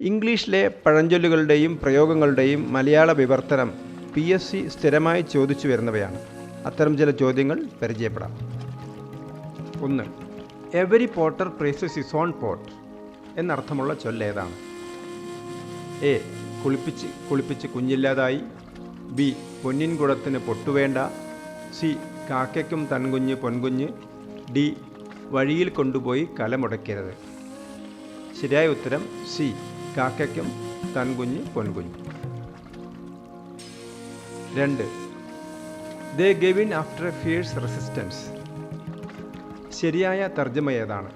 ഇംഗ്ലീഷിലെ പഴഞ്ചൊല്ലുകളുടെയും പ്രയോഗങ്ങളുടെയും മലയാള വിവർത്തനം P S C സ്ഥിരമായി ചോദിച്ചു വരുന്നവയാണ്. അത്തരം ചില ചോദ്യങ്ങൾ പരിചയപ്പെടാം. ഒന്ന് every potter praises his own pot എന്നർത്ഥമുള്ള ചൊല്ലേതാണ് എ കുളിപ്പിച്ച് കുളിപ്പിച്ച് കുഞ്ഞില്ലാതായി. ബി പൊന്നിൻ കുടത്തിന് പൊട്ടുവേണ്ട. സി കാക്കയ്ക്കും തൻകുഞ്ഞ് പൊൻകുഞ്ഞ്. ഡി വഴിയിൽ കൊണ്ടുപോയി കലമുടക്കരുത് ശരിയായ ഉത്തരം സി കാക്കയ്ക്കും തൻകുഞ്ഞ് പൊൻകുഞ്ഞ്. രണ്ട്. They gave in after a fierce resistance ശരിയായ തർജമ ഏതാണ്?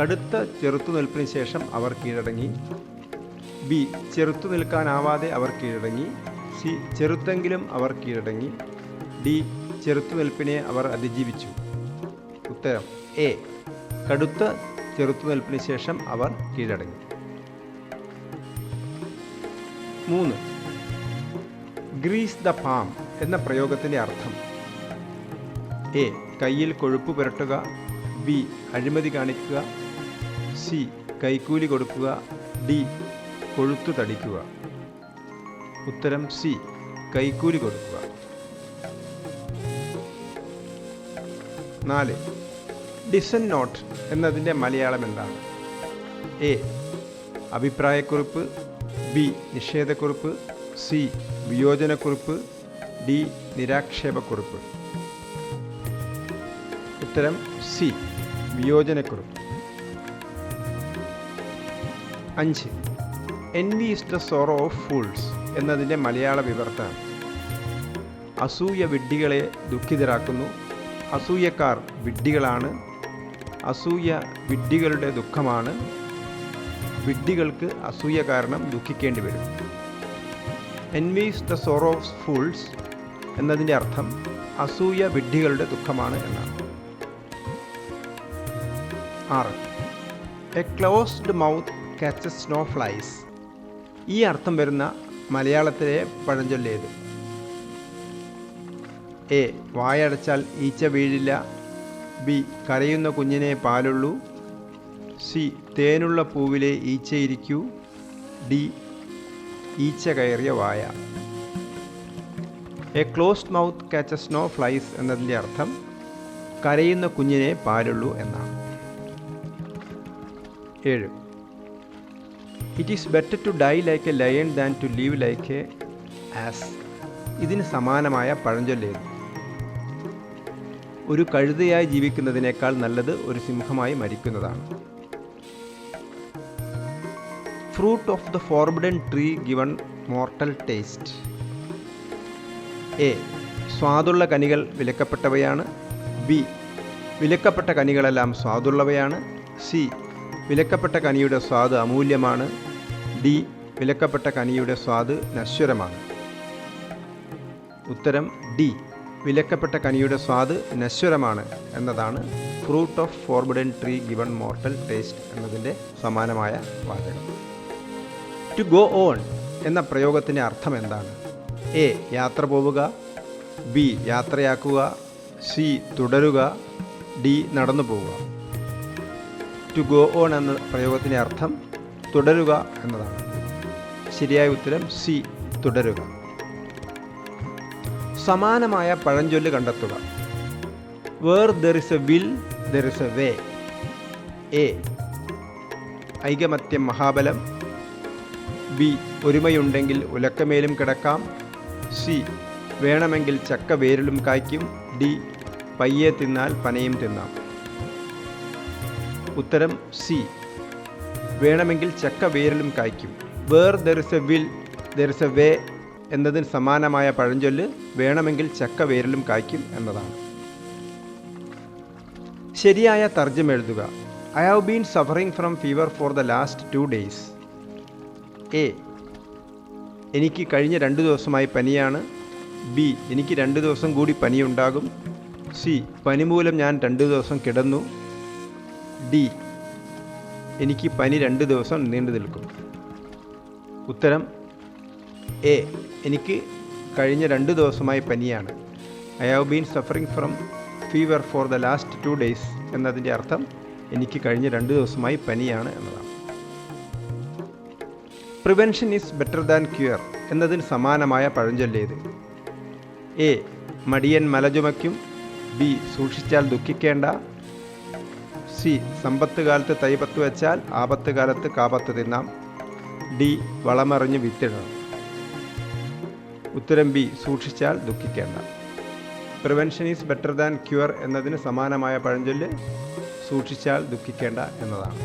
കടുത്ത ചെറുത്തുനിൽപ്പിന് ശേഷം അവർ കീഴടങ്ങി. ബി ചെറുത്തു നിൽക്കാനാവാതെ അവർ കീഴടങ്ങി. സി ചെറുത്തെങ്കിലും അവർ കീഴടങ്ങി. ഡി ചെറുത്തുനിൽപ്പിനെ അവർ അതിജീവിച്ചു. ഉത്തരം. എ കടുത്ത ചെറുത്തുനിൽപ്പിന് ശേഷം അവർ കീഴടങ്ങി. മൂന്ന്. ഗ്രീസ് ദ പാം എന്ന പ്രയോഗത്തിന്റെ അർത്ഥം. എ. കയ്യിൽ കൊഴുപ്പ് പുരട്ടുക. ബി. അഴിമതി കാണിക്കുക. സി. കൈക്കൂലി കൊടുക്കുക. ഡി. കൊഴുത്തു തടിക്കുക. ഉത്തരം സി. കൈക്കൂലി കൊടുക്കുക. നാല്. ഡിസൻ നോട്ട് എന്നതിന്റെ മലയാളം എന്താണ്? എ. അഭിപ്രായക്കുറിപ്പ്. ബി. നിഷേധക്കുറിപ്പ് സി. വിയോജനക്കുറിപ്പ് ഡി. നിരാക്ഷേപക്കുറിപ്പ്. ഉത്തരം സി. വിയോജനക്കുറിപ്പ്. അഞ്ച്. Envy is the sorrow of fools എന്നതിന്റെ മലയാള വിവർത്തനം. അസൂയ വിഡ്ഢികളെ ദുഃഖിതരാക്കുന്നു. അസൂയക്കാർ വിഡ്ഢികളാണ്. അസൂയ വിഡ്ഢികളുടെ ദുഃഖമാണ്. വിഡ്ഢികൾക്ക് അസൂയ കാരണം ദുഃഖിക്കേണ്ടി വരും. Envy is the sorrow of fools എന്നതിന്റെ അർത്ഥം അസൂയ വിഡ്ഢികളുടെ ദുഃഖമാണ് എന്നാണ്. ആറ്. A closed mouth catches no flies ഈ അർത്ഥം വരുന്ന മലയാളത്തിലെ പഴഞ്ചൊല്ലേത് എ വായടച്ചാൽ ഈച്ച വീഴില്ല. ബി കരയുന്ന കുഞ്ഞിനെ പാലുള്ളൂ. സി തേനുള്ള പൂവിലെ ഈച്ചയിരിക്കൂ. ഡി ഈച്ച കയറിയ വായ. A closed mouth catches no flies എന്നതിന്റെ അർത്ഥം കരയുന്ന കുഞ്ഞിനെ പാലുള്ളൂ എന്നാണ്. ഏഴ്. It is better to die like a lion than to live like a ass ഇതിന് സമാനമായ പഴഞ്ചൊല്ലേത് ഒരു കഴുതയായി ജീവിക്കുന്നതിനേക്കാൾ നല്ലത് ഒരു സിംഹമായി മരിക്കുന്നതാണ്. Fruit of the forbidden tree given mortal taste A സ്വാദുള്ള കനികൾ വിലക്കപ്പെട്ടവയാണ്. ബി വിലക്കപ്പെട്ട കനികളെല്ലാം സ്വാദുള്ളവയാണ്. സി വിലക്കപ്പെട്ട കനിയുടെ സ്വാദ് അമൂല്യമാണ്. ഡി വിലക്കപ്പെട്ട കനിയുടെ സ്വാദ് നശ്വരമാണ്. ഉത്തരം ഡി വിലക്കപ്പെട്ട കനിയുടെ സ്വാദ് നശ്വരമാണ് എന്നതാണ് fruit of forbidden tree given mortal taste എന്നതിന്റെ സമാനമായ വാചകം. ടു ഗോ ഓൺ എന്ന പ്രയോഗത്തിന്റെ അർത്ഥം എന്താണ്? എ യാത്ര പോവുക. ബി യാത്രയാക്കുക. സി തുടരുക. ഡി നടന്നു പോവുക. ടു ഗോ ഓൺ എന്ന പ്രയോഗത്തിന്റെ അർത്ഥം തുടരുക എന്നതാണ്. ശരിയായ ഉത്തരം സി തുടരുക. സമാനമായ പഴഞ്ചൊല്ല് കണ്ടെത്തുക. Where there is a will there is a way A ഐകമത്യം മഹാബലം. ബി ഒരുമയുണ്ടെങ്കിൽ ഉലക്കമേലും കിടക്കാം. സി വേണമെങ്കിൽ ചക്ക വേരിലും കായ്ക്കും. ഡി പയ്യെ തിന്നാൽ പനയും തിന്നാം. ഉത്തരം സി. വേണമെങ്കിൽ ചക്ക വേരിലും കായ്ക്കും. Where there is a will there is a way എന്നതിന് സമാനമായ പഴഞ്ചൊല്ല് വേണമെങ്കിൽ ചക്ക വേരിലും കായ്ക്കും എന്നതാണ്. ശരിയായ തർജം എഴുതുക. I have been suffering from fever for the last two days A എനിക്ക് കഴിഞ്ഞ രണ്ട് ദിവസമായി പനിയാണ്. ബി എനിക്ക് രണ്ട് ദിവസം കൂടി പനിയുണ്ടാകും. സി പനി മൂലം ഞാൻ രണ്ട് ദിവസം കിടന്നു. ഡി എനിക്ക് പനി രണ്ട് ദിവസം നീണ്ടു നിൽക്കും. ഉത്തരം എ എനിക്ക് കഴിഞ്ഞ രണ്ട് ദിവസമായി പനിയാണ്. I have been suffering from fever for the last two days എന്നതിന്റെ അർത്ഥം എനിക്ക് കഴിഞ്ഞ രണ്ട് ദിവസമായി പനിയാണ് എന്നതാണ്. Prevention is better than cure എന്നതിന് സമാനമായ പഴഞ്ചൊല്ലേത് എ മടിയൻ മലചുമയ്ക്കും. ബി സൂക്ഷിച്ചാൽ ദുഃഖിക്കേണ്ട. സി സമ്പത്ത് കാലത്ത് തൈപത്ത് വെച്ചാൽ ആപത്ത് കാലത്ത് കാപത്ത് തിന്നാം. ഡി വളമറിഞ്ഞ് വിത്തിടണം. ഉത്തരം ബി സൂക്ഷിച്ചാൽ ദുഃഖിക്കേണ്ട. Prevention is better than cure എന്നതിന് സമാനമായ പഴഞ്ചൊല്ല് സൂക്ഷിച്ചാൽ ദുഃഖിക്കേണ്ട എന്നതാണ്.